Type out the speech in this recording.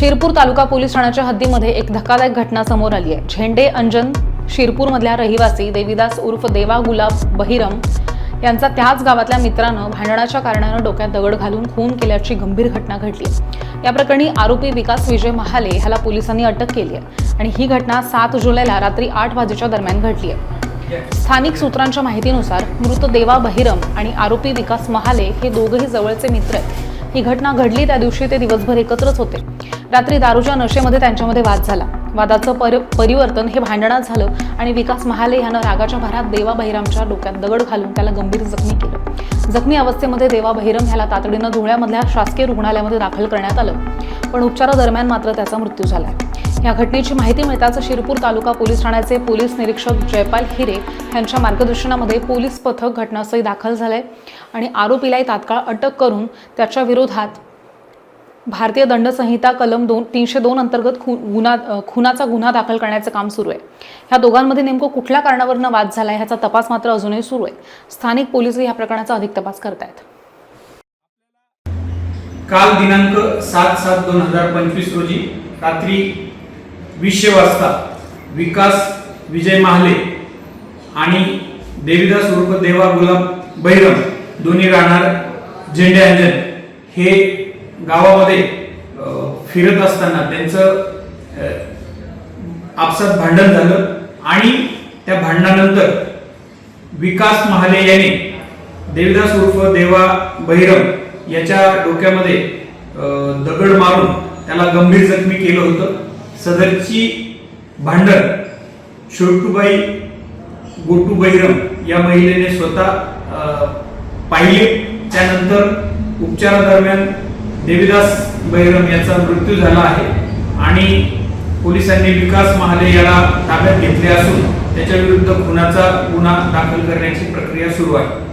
शिरपूर तालुका police ठाण्याच्या हद्दीमध्ये एक धक्कादायक घटना समोर आली आहे. झेंडे अंजन शिरपूरमधल्या रहिवासी देवीदास उर्फ देवा गुलाब बहिरम यांचा त्याच गावातल्या मित्रानं भांडणाच्या कारणानं डोक्यात दगड घालून खून केल्याची गंभीर घटना घडली या प्रकरणी आरोपी विकास विजय महाले ह्याला पोलिसांनी अटक केली आहे आणि ही घटना सात जुलैला रात्री आठ वाजेच्या दरम्यान घडली आहे. स्थानिक सूत्रांच्या माहितीनुसार मृत देवा बहिरम आणि आरोपी विकास महाले हे दोघंही जवळचे मित्र आहेत. ही घटना घडली त्या दिवशी ते दिवसभर एकत्रच होते. रात्री दारूच्या नशेमध्ये त्यांच्यामध्ये वाद झाला. वादाचं पर परिवर्तन हे भांडणात झालं आणि विकास महाले यानं रागाच्या भरात देवा बहिरामच्या डोक्यात दगड घालून त्याला गंभीर जखमी केलं. जखमी अवस्थेमध्ये देवा बहिरम ह्याला तातडीनं धुळ्यामधल्या शासकीय रुग्णालयामध्ये दाखल करण्यात आलं. पण उपचारादरम्यान मात्र त्याचा मृत्यू झाला. या घटनेची माहिती मिळताच शिरपूर तालुका पोलीस ठाण्याचे पोलीस निरीक्षक जयपाल हिरे यांच्या मार्गदर्शनामध्ये पोलीस पथक घटनास्थळी दाखल झालंय आणि आरोपीलाही तात्काळ अटक करून त्याच्या विरोधात भारतीय दंड संहिता कलम दोन तीनशे दोन अंतर्गत खु गुन्हा खुनाचा गुन्हा दाखल करण्याचं काम सुरू आहे. ह्या दोघांमध्ये नेमकं कुठल्या कारणावरनं वाद झाला ह्याचा तपास मात्र अजूनही सुरू आहे. स्थानिक पोलीस ह्या प्रकरणाचा अधिक तपास करतायत. काल दिनांक सात सात दोन हजार पंचवीस रोजी रात्री वीसशे वाजता विकास विजय महाले आणि देवीदास उर्फ देवा गुलाब बैरम दोन्ही राहणार झेंडे अंजन हे गावामध्ये फिरत असताना त्यांचं आपसात भांडण झालं आणि त्या भांडणानंतर विकास महाले याने देवदास उर्फ देवा बहिरम याच्या डोक्यामध्ये दगड मारून त्याला गंभीर जखमी केलं होतं. सदरची भांडण छोटूबाई गोटू बहिरम या महिलेने स्वतः पाहिले. त्यानंतर उपचारादरम्यान देवीदास बहिरम याचा मृत्यू झाला आहे आणि पोलिसांनी विकास महाले याला ताब्यात घेतले असून त्याच्या विरुद्ध खुनाचा गुन्हा दाखल करण्याची प्रक्रिया सुरू आहे.